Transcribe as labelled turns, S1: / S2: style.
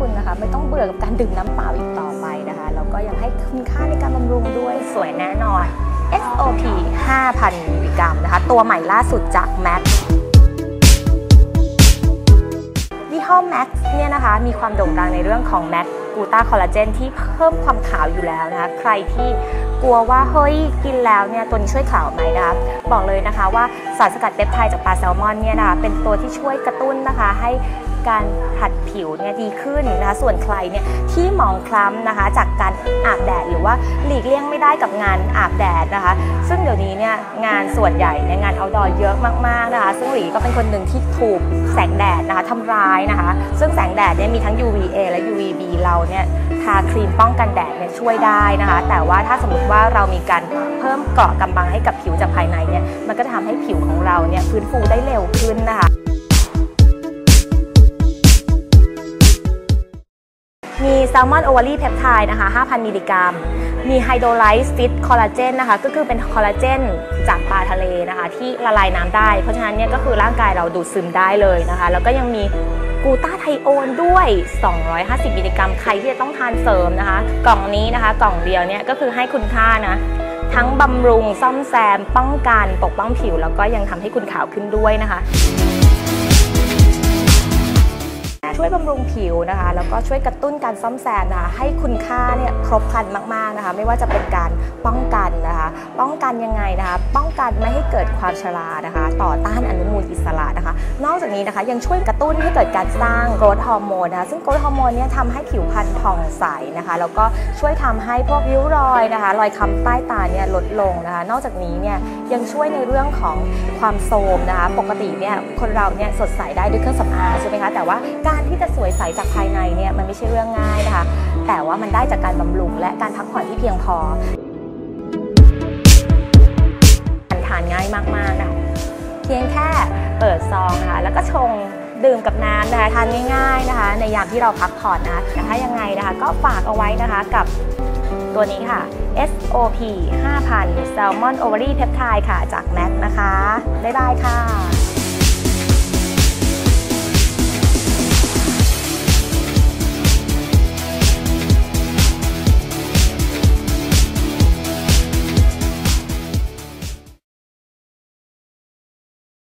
S1: คุณนะคะ ไม่ต้องเบื่อกับการดื่มน้ำเปล่าอีกต่อไปนะคะ แล้วก็ยังให้คุณค่าในการบำรุงด้วยสวยแน่นอน SOP 5,000มิลลิกรัมนะคะ ตัวใหม่ล่าสุดจาก Max ยี่ห้อ Max เนี่ยนะคะ มีความโด่งดังในเรื่องของ Max กูต้าคอลลาเจนที่เพิ่มความขาวอยู่แล้วนะคะ ใครที่กลัวว่าเฮ้ยกินแล้วเนี่ยตัวนี้ช่วยขาวไหมนะคะบอกเลยนะคะว่าสารสกัดเปปไทด์จากปลาแซลมอนเนี่ยนะคะเป็นตัวที่ช่วยกระตุ้นนะคะให้ การผัดผิวเนี่ยดีขึ้นนะคะ ส่วนใครเนี่ยที่หมองคล้ำนะคะ จากการอาบแดดหรือว่าหลีกเลี่ยงไม่ได้กับงานอาบแดดนะคะ ซึ่งเดี๋ยวนี้เนี่ยงานส่วนใหญ่เนี่ยงานเอาดอเยอะมากๆนะคะ ซึ่งหลีก็เป็นคนหนึ่งที่ถูกแสงแดดนะคะทำร้ายนะคะ ซึ่งแสงแดดเนี่ยมีทั้ง UVA และ UVB เราเนี่ยทาครีมป้องกันแดดเนี่ยช่วยได้นะคะ แต่ว่าถ้าสมมติว่าเรามีการเพิ่มเกราะกำบังให้กับผิวจากภายในเนี่ยมันก็จะทำให้ผิวของเราเนี่ยฟื้นฟูได้เร็วขึ้นนะคะ มีแซลมอนโอเวารีเพปไทด์นะคะ 5,000 มิลลิกรัม มีไฮโดรไลซ์ฟิตคอลลาเจนนะคะ ก็คือเป็นคอลลาเจนจากปลาทะเลนะคะ ที่ละลายน้ำได้ เพราะฉะนั้นเนี่ยก็คือร่างกายเราดูดซึมได้เลยนะคะ แล้วก็ยังมีกูต้าไทโอนด้วย 250 มิลลิกรัม ใครที่จะต้องทานเสริมนะคะ กล่องนี้นะคะ กล่องเดียวเนี่ยก็คือให้คุณค่านะ ทั้งบำรุงซ่อมแซม ป้องกันปกป้องผิว แล้วก็ยังทำให้คุณขาวขึ้นด้วยนะคะ ช่วยบำรุงผิวนะคะ แล้วก็ช่วยกระตุ้นการซ่อมแซมนะคะให้คุณค่าเนี่ยครบครันมากๆนะคะ ไม่ว่าจะเป็นการป้องกันนะคะ ป้องกันยังไงนะคะ ป้องกันไม่ให้เกิดความชรานะคะ ต่อต้านอนุมูลอิสระนะคะ นอกจากนี้นะคะยังช่วยกระตุ้นให้เกิดการสร้างโกรทฮอร์โมนนะคะซึ่งโกรทฮอร์โมนเนี่ยทำให้ผิวพรรณผ่องใสนะคะ แล้วก็ช่วยทำให้พวกริ้วรอยนะคะ รอยค้ำใต้ตาเนี่ยลดลงนะคะ นอกจากนี้เนี่ยยังช่วยในเรื่องของความโทรมนะคะ ปกติเนี่ยคนเราเนี่ยสดใสได้ด้วยเครื่องสำอางใช่ไหมคะแต่ว่าการที่จะสวยใสจากภายในเนี่ยมันไม่ใช่เรื่องง่ายนะคะ แต่ว่ามันได้จากการบำรุงและการพักผ่อนที่เพียงพอทานง่ายมากๆนะคะเพียงแค่เปิดซองนะคะแล้วก็ชงดื่มกับน้ำนะคะทานง่าย ๆนะคะ ในยามที่เราพักผ่อนนะคะแต่ถ้ายังไงนะคะก็ฝากเอาไว้นะคะกับตัวนี้ค่ะ SOP 5,000 Salmon Ovary Peptide ค่ะจาก MAC นะคะ บ๊ายบายค่ะ